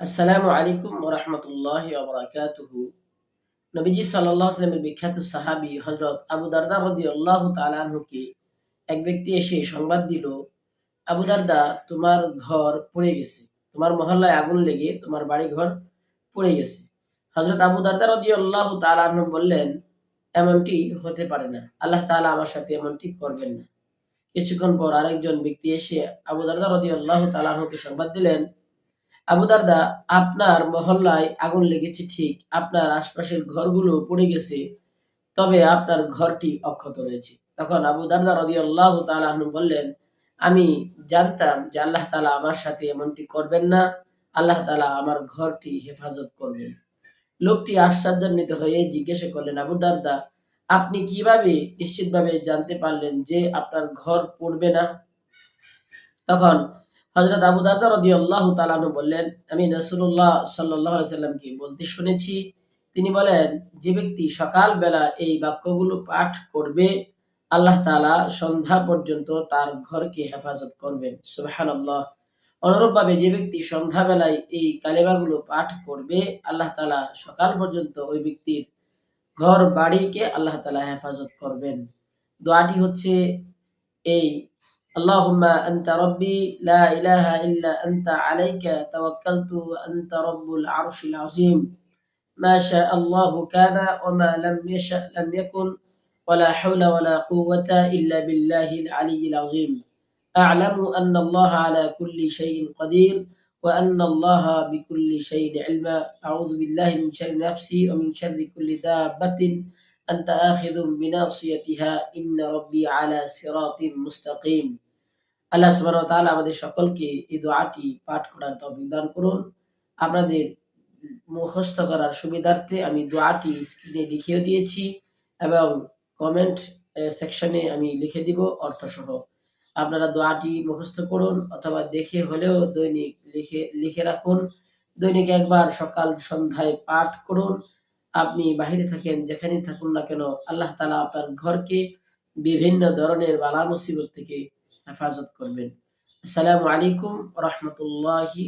আসসালামু আলাইকুম ওরহমতুল্লাহ ওবরাকাতুহু নবীজি সাল্লামের বিখ্যাত সাহাবি হজরত আবু দারদা রদি আল্লাহ তালানহুকে এক ব্যক্তি এসে সংবাদ দিল, আবু দারদা, তোমার ঘর পড়ে গেছে। তোমার মহল্লায় আগুন লেগে তোমার বাড়ি ঘর পড়ে গেছে। হজরত আবু দারদা রদি আল্লাহ তালানহু বললেন, এমনটি হতে পারে না। আল্লাহ তালা আমার সাথে এমনটি করবেন না। কিছুক্ষণ পর আরেকজন ব্যক্তি এসে আবু দারদা রদি আল্লাহ তালানহুকে সংবাদ দিলেন আবু দারদা, আপনার মহল্লায় আগুন লেগেছে, ঠিক। আপনার আশপাশের ঘরগুলো পড়ে গেছে, তবে আপনার ঘরটি অক্ষত রয়েছে। তখন আবু দারদা রদি আল্লাহ বললেন, আমি জানতাম যে আল্লাহ তালা আমার সাথে এমনটি করবেন না। আল্লাহ তালা আমার ঘরটি হেফাজত করবেন। লোকটি আশ্চর্যান্বিত হয়ে জিজ্ঞাসা করলেন, আবু দারদা, আপনি কীভাবে নিশ্চিতভাবে জানতে পারলেন যে আপনার ঘর পড়বে না? তখন হজরত আবু দাদা রদি আল্লাহ তালানু বললেন, আমি রসুল্লাহ সাল্লাহ সাল্লামকে বলতে শুনেছি, তিনি বলেন, যে ব্যক্তি সকাল বেলা এই বাক্যগুলো পাঠ করবে, আল্লাহ তালা সন্ধ্যা পর্যন্ত তার ঘরকে হেফাজত করবেন। সুবাহান আল্লাহ অনুরূপভাবে যে ব্যক্তি সন্ধ্যাবেলায় এই কালেমাগুলো পাঠ করবে, আল্লাহ তালা সকাল পর্যন্ত ওই ব্যক্তির ঘর বাড়িকে আল্লাহ তালা হেফাজত করবেন। দোয়াটি হচ্ছে এই اللهم أنت ربي لا إله إلا أنت عليك توكلت وأنت رب العرش العظيم. ما شاء الله كان وما لم يشأ لم يكن ولا حول ولا قوة إلا بالله العلي العظيم. أعلم أن الله على كل شيء قدير وأن الله بكل شيء علما. أعوذ بالله من شر نفسي ومن شر كل دابة. أنت آخذ بناصيتها إن ربي على صراط مستقيم. আল্লাহ সুবাহ তাহলে আমাদের সকলকে এই দোয়াটি পাঠ করার তৌফিক দান করুন। আপনাদের মুখস্থ করার সুবিধার্থে আমি দোয়াটি স্ক্রিনে লিখেও দিয়েছি এবং কমেন্ট সেকশনে আমি লিখে দিব অর্থ সহ আপনারা দোয়াটি মুখস্থ করুন অথবা দেখে হলেও দৈনিক লিখে লিখে রাখুন। দৈনিক একবার সকাল সন্ধ্যায় পাঠ করুন। আপনি বাহিরে থাকেন, যেখানেই থাকুন না কেন, আল্লাহ তালা আপনার ঘরকে বিভিন্ন ধরনের বালা মুসিবত থেকে হেফাজত করবেন। আসসালামু আলাইকুম রহমতুল্লাহি